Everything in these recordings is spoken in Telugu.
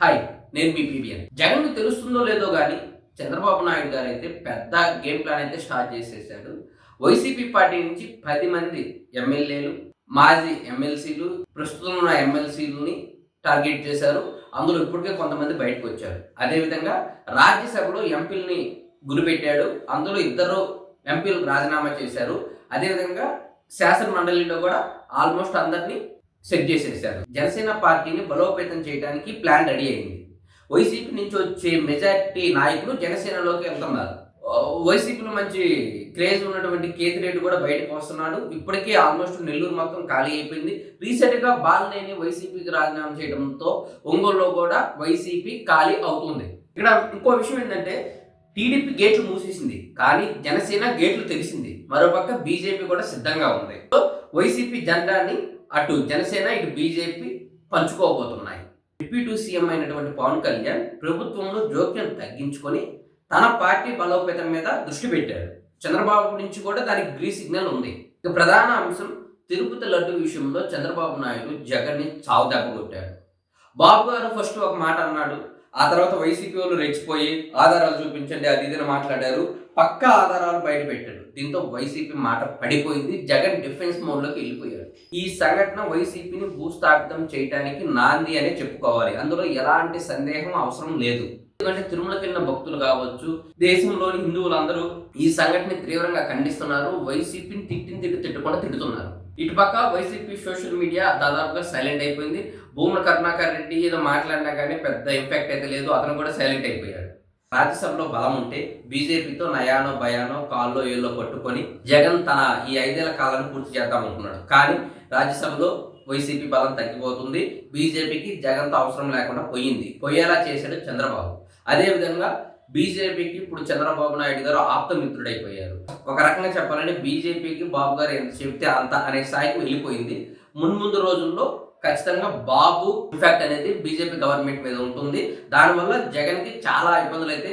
హాయ్ నేను మీ పీబీఎన్ జగన్ తెలుస్తుందో లేదో కానీ చంద్రబాబు నాయుడు గారు అయితే పెద్ద గేమ్ ప్లాన్ అయితే స్టార్ట్ చేసేసాడు. వైసీపీ పార్టీ నుంచి పది మంది ఎమ్మెల్యేలు మాజీ ఎమ్మెల్సీలు ప్రస్తుతం ఉన్న ఎమ్మెల్సీలని టార్గెట్ చేశారు. అందులో ఇప్పటికే కొంతమంది బయటకు వచ్చారు. అదేవిధంగా రాజ్యసభలో ఎంపీలని గురిపెట్టాడు. అందులో ఇద్దరు ఎంపీలు రాజీనామా చేశారు. అదేవిధంగా శాసన మండలిలో కూడా ఆల్మోస్ట్ అందరినీ సెట్ చేసేసారు జనసేన పార్టీని బలోపేతం చేయడానికి ప్లాన్ రెడీ అయింది. వైసీపీ నుంచి వచ్చే మెజార్టీ నాయకులు జనసేనలోకి వెళ్తున్నారు. వైసీపీలో మంచి క్రేజ్ ఉన్నటువంటి కేతిరెడ్డి కూడా బయటకు వస్తున్నాడు. ఇప్పటికే ఆల్మోస్ట్ నెల్లూరు మొత్తం ఖాళీ అయిపోయింది. రీసెంట్గా బాలనేని వైసీపీకి రాజీనామా చేయడంతో ఒంగోలులో కూడా వైసీపీ ఖాళీ అవుతుంది. ఇక్కడ ఇంకో విషయం ఏంటంటే టీడీపీ గేట్లు మూసేసింది కానీ జనసేన గేట్లు తెరిచింది మరోపక్క బీజేపీ కూడా సిద్ధంగా ఉంది. సో వైసీపీ జెండాని అటు జనసేన ఇటు బీజేపీ పంచుకోబోతున్నాయి. డిప్యూటీ సీఎం అయినటువంటి పవన్ కళ్యాణ్ ప్రభుత్వంలో జోక్యం తగ్గించుకొని తన పార్టీ బలోపేతం మీద దృష్టి పెట్టాడు. చంద్రబాబు నుంచి కూడా దానికి గ్రీ సిగ్నల్ ఉంది. ఇక ప్రధాన అంశం తిరుపతి లడ్డు విషయంలో చంద్రబాబు నాయుడు జగన్ని చావు దెబ్బ కొట్టాడు. బాబు గారు ఫస్ట్ ఒక మాట అన్నాడు. ఆ తర్వాత వైసీపీ వాళ్ళు రెచ్చిపోయి ఆధారాలు చూపించండి అది ఇదని మాట్లాడారు. పక్కా ఆధారాలు బయట పెట్టాడు. దీంతో వైసీపీ మాట పడిపోయింది. జగన్ డిఫెన్స్ మోడ్లోకి వెళ్ళిపోయాడు. ఈ సంఘటన వైసీపీని భూస్థాపితం చేయడానికి నాంది అనే చెప్పుకోవాలి. అందులో ఎలాంటి సందేహం అవసరం లేదు. ఎందుకంటే తిరుమలకి వెళ్ళిన భక్తులు కావచ్చు దేశంలోని హిందువులందరూ ఈ సంఘటన తీవ్రంగా ఖండిస్తున్నారు. వైసీపీని తిట్టిన తిట్టు తిట్టకుండా తిడుతున్నారు. ఇటుపక్క వైసీపీ సోషల్ మీడియా దాదాపుగా సైలెంట్ అయిపోయింది. భూముల కరుణాకర్ రెడ్డి ఏదో మాట్లాడినా కానీ పెద్ద ఇంపాక్ట్ అయితే లేదు. అతను కూడా సైలెంట్ అయిపోయాడు. రాజ్యసభలో బలం ఉంటే బీజేపీతో నయానో భయానో కాల్లో ఏళ్ళో పట్టుకొని జగన్ తన ఈ ఐదేళ్ళ కాలాన్ని పూర్తి చేద్దాం అనుకున్నాడు. కానీ రాజ్యసభలో వైసీపీ బలం తగ్గిపోతుంది బీజేపీకి జగన్తో అవసరం లేకుండా పోయింది. పోయేలా చేశాడు చంద్రబాబు. అదేవిధంగా బీజేపీకి ఇప్పుడు చంద్రబాబు నాయుడు గారు ఆప్తమిత్రుడైపోయారు. ఒక రకంగా చెప్పాలంటే బీజేపీకి బాబు గారు ఎంత చెప్తే అంత అనే స్థాయికి వెళ్ళిపోయింది. మున్ముందు రోజుల్లో ఖచ్చితంగా బాబు ఇంపాక్ట్ అనేది బీజేపీ గవర్నమెంట్ మీద ఉంటుంది. దానివల్ల జగన్కి చాలా ఇబ్బందులు అయితే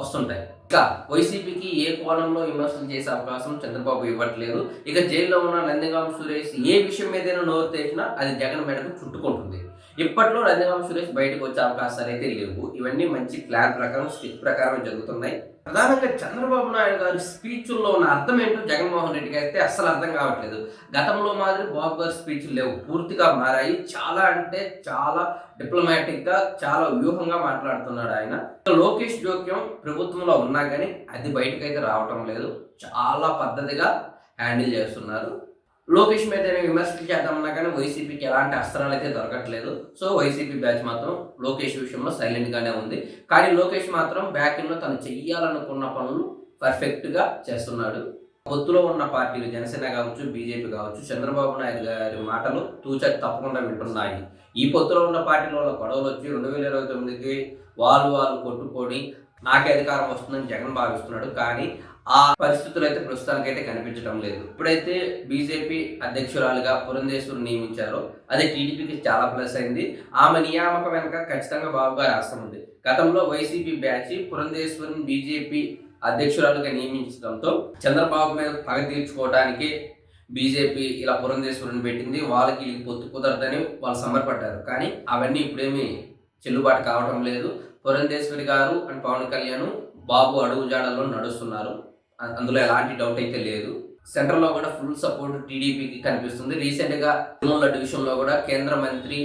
వస్తుంటాయి. ఇక వైసీపీకి ఏ కోణంలో విమర్శలు చేసే అవకాశం చంద్రబాబు ఇవ్వట్లేదు. ఇక జైల్లో ఉన్న నందిగాం సురేష్ ఏ విషయం మీదైనా నోరు తెచ్చినా అది జగన్ మేడకు చుట్టుకుంటుంది. ఇప్పట్లో రజనీకాంత్ సురేష్ బయటకు వచ్చే అవకాశాలు అయితే లేవు. ఇవన్నీ మంచి ప్లాన్ ప్రకారం స్క్రిప్ట్ ప్రకారం జరుగుతున్నాయి. ప్రధానంగా చంద్రబాబు నాయుడు గారి స్పీచ్ల్లో ఉన్న అర్థం ఏంటో జగన్మోహన్ రెడ్డికి అయితే అస్సలు అర్థం కావట్లేదు. గతంలో మాదిరి బాబు గారి స్పీచ్లు లేవు. పూర్తిగా మారాయి. చాలా అంటే చాలా డిప్లొమాటిక్గా చాలా వ్యూహంగా మాట్లాడుతున్నాడు ఆయన. లోకేష్ జోక్యం ప్రభుత్వంలో ఉన్నా కానీ అది బయటకైతే రావటం లేదు. చాలా పద్ధతిగా హ్యాండిల్ చేస్తున్నారు. లోకేష్ మీద విమర్శలు చేద్దామన్నా కానీ వైసీపీకి ఎలాంటి అస్త్రాలు అయితే దొరకట్లేదు. సో వైసీపీ బ్యాచ్ మాత్రం లోకేష్ విషయంలో సైలెంట్గానే ఉంది. కానీ లోకేష్ మాత్రం బ్యాకింగ్లో తను చెయ్యాలనుకున్న పనులు పర్ఫెక్ట్గా చేస్తున్నాడు. పొత్తులో ఉన్న పార్టీలు జనసేన కావచ్చు బీజేపీ కావచ్చు చంద్రబాబు నాయుడు గారి మాటలు తూచ తప్పకుండా వింటున్నాయి. ఈ పొత్తులో ఉన్న పార్టీల వల్ల గొడవలు వచ్చి రెండు వేల ఇరవై తొమ్మిదికి వాళ్ళు వాళ్ళు కొట్టుకొని నాకే అధికారం వస్తుందని జగన్ భావిస్తున్నాడు. కానీ ఆ పరిస్థితులు అయితే ప్రస్తుతానికైతే కనిపించడం లేదు. ఇప్పుడైతే బీజేపీ అధ్యక్షురాలుగా పురంధేశ్వరు నియమించారో. అదే టీడీపీకి చాలా ప్లస్ అయింది. ఆమె నియామకం వెనక ఖచ్చితంగా బాబు గారి ఉంది. గతంలో వైసీపీ బ్యాచ్ పురంధేశ్వరిని బీజేపీ అధ్యక్షురాలుగా నియమించడంతో చంద్రబాబు మీద పగ తీర్చుకోవడానికి బీజేపీ ఇలా పురంధేశ్వరుని పెట్టింది. వాళ్ళకి పొత్తు కుదరదని వాళ్ళు సమర్పడ్డారు కానీ అవన్నీ ఇప్పుడేమీ చెల్లుబాటు కావడం లేదు. పురంధేశ్వరి గారు అండ్ పవన్ కళ్యాణ్ బాబు అడుగుజాడల్లో నడుస్తున్నారు. అందులో ఎలాంటి డౌట్ అయితే లేదు. సెంట్రల్లో కూడా ఫుల్ సపోర్ట్ టీడీపీకి కనిపిస్తుంది. రీసెంట్గా తిరుమల డివిజన్లో విషయంలో కూడా కేంద్ర మంత్రి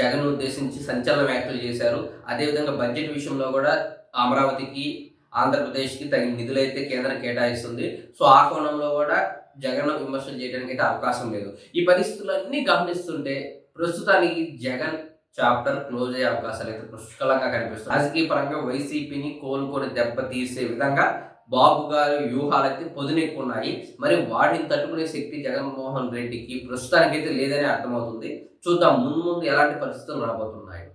జగన్ ఉద్దేశించి సంచలన వ్యాఖ్యలు చేశారు. అదేవిధంగా బడ్జెట్ విషయంలో కూడా అమరావతికి ఆంధ్రప్రదేశ్కి తగిన నిధులైతే కేంద్రం కేటాయిస్తుంది. సో ఆ కోణంలో కూడా జగన్ విమర్శలు చేయడానికి అయితే అవకాశం లేదు. ఈ పరిస్థితులన్నీ గమనిస్తుంటే ప్రస్తుతానికి జగన్ చాప్టర్ క్లోజ్ అయ్యే అవకాశాలు అయితే పుష్కలంగా కనిపిస్తుంది రాజకీయ పరంగా వైసీపీని కోలుకొని దెబ్బ తీసే విధంగా బాబు గారి వ్యూహాలైతే పొదునెక్కున్నాయి. మరి వాటిని తట్టుకునే శక్తి జగన్మోహన్ రెడ్డికి ప్రస్తుతానికైతే లేదని అర్థమవుతుంది. చూద్దాం ముందు ముందు ఎలాంటి పరిస్థితులు రాబోతున్నాయి?